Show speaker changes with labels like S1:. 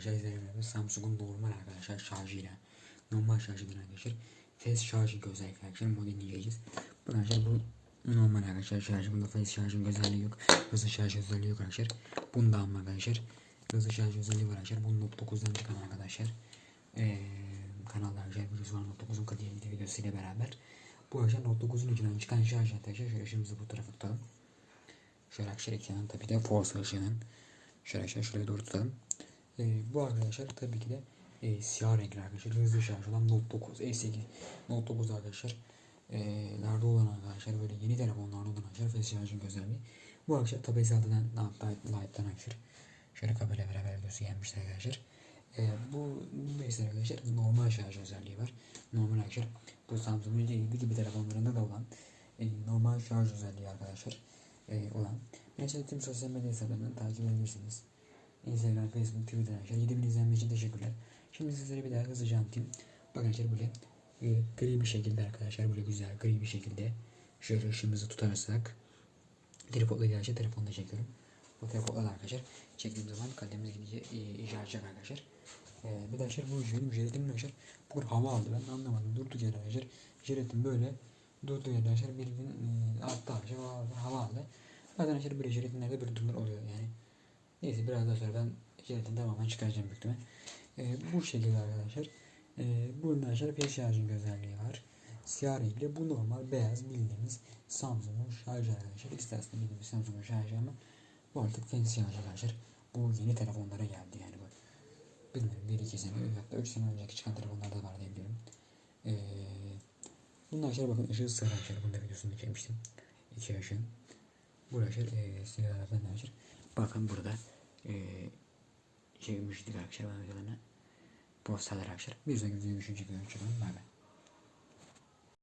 S1: arkadaşlar izleyebilirsiniz. Samsung'un normal arkadaşlar şarjıyla normal şarjıyla arkadaşlar fast charging özellikle arkadaşlar modelini inceleyeceğiz. Bu arkadaşlar bu normal arkadaşlar şarjı bunda fast charging özelliği yok. Hızlı şarj özelliği yok arkadaşlar. Bunda ama arkadaşlar hızlı şarj özelliği var arkadaşlar. Bu Note 9'dan çıkan arkadaşlar. Ee, kanalda arkadaşlar videosu var Note 9'un kadiyeli videosuyla beraber. Bu arkadaşlar Note 9'un içinden çıkan şarj arkadaşlar. Şöyle ışığımızı bu tarafa tutalım. Şöyle arkadaşlar ekranın tabii de force ışığının. Şöyle arkadaşlar şuraya doğru tutalım. Ee, bu arkadaşlar tabii ki de e, siyah renkli arkadaşlar. Hızlı şarj olan Note 9, E8, Note 9 arkadaşlar. E, nerede olan arkadaşlar böyle yeni telefonlarda olan arkadaşlar fast charging özelliği. Bu arkadaşlar tabi zaten Light'tan arkadaşlar. Şöyle kabile beraber videosu gelmişti arkadaşlar. E, bu neyse arkadaşlar normal şarj özelliği var. Normal arkadaşlar bu Samsung'un ilgili gibi telefonlarında da olan e, normal şarj özelliği arkadaşlar e, olan. Mesela tüm sosyal medya hesaplarından takip edebilirsiniz. Instagram, Facebook, Twitter arkadaşlar. 7000 izlenme için teşekkürler. Şimdi sizlere bir daha hızlıca anlatayım. Bakın arkadaşlar böyle e, gri bir şekilde arkadaşlar böyle güzel gri bir şekilde şöyle ışığımızı tutarsak tripodla arkadaşlar telefonda çekiyorum. Bu tripodla da arkadaşlar çektiğim zaman kalemimiz gidince e, icra edecek arkadaşlar. E, bir de arkadaşlar bu jelatin, jelatin arkadaşlar bu kadar hava aldı ben anlamadım durduk yere arkadaşlar. Jelatin böyle durduğu yerde arkadaşlar bir gün e, altta arkadaşlar hava, aldı. Zaten arkadaşlar böyle jelatinlerde böyle durumlar oluyor yani. Neyse biraz daha sonra ben jelatin tamamen çıkaracağım büyük ihtimal. E, bu şekilde arkadaşlar. E, bunun arkadaşlar flash charging özelliği var. Siyah renkli. Bu normal beyaz bildiğimiz Samsung'un şarjı arkadaşlar. İsterseniz bildiğimiz Samsung'un şarjı ama bu artık fancy şarj arkadaşlar. Bu yeni telefonlara geldi yani bu. Bilmiyorum 1-2 sene hatta 3 sene önceki çıkan telefonlarda var diye biliyorum. E, bunun arkadaşlar bakın ışığı sarı arkadaşlar. Bunu da videosunu çekmiştim. İki ışığın. Bu arkadaşlar e, siyah taraftan arkadaşlar. Bakın burada e, çekmiştik arkadaşlar ben videolarına. Postalar arkadaşlar. Bir sonraki düşünce görüşürüz. Bay bay.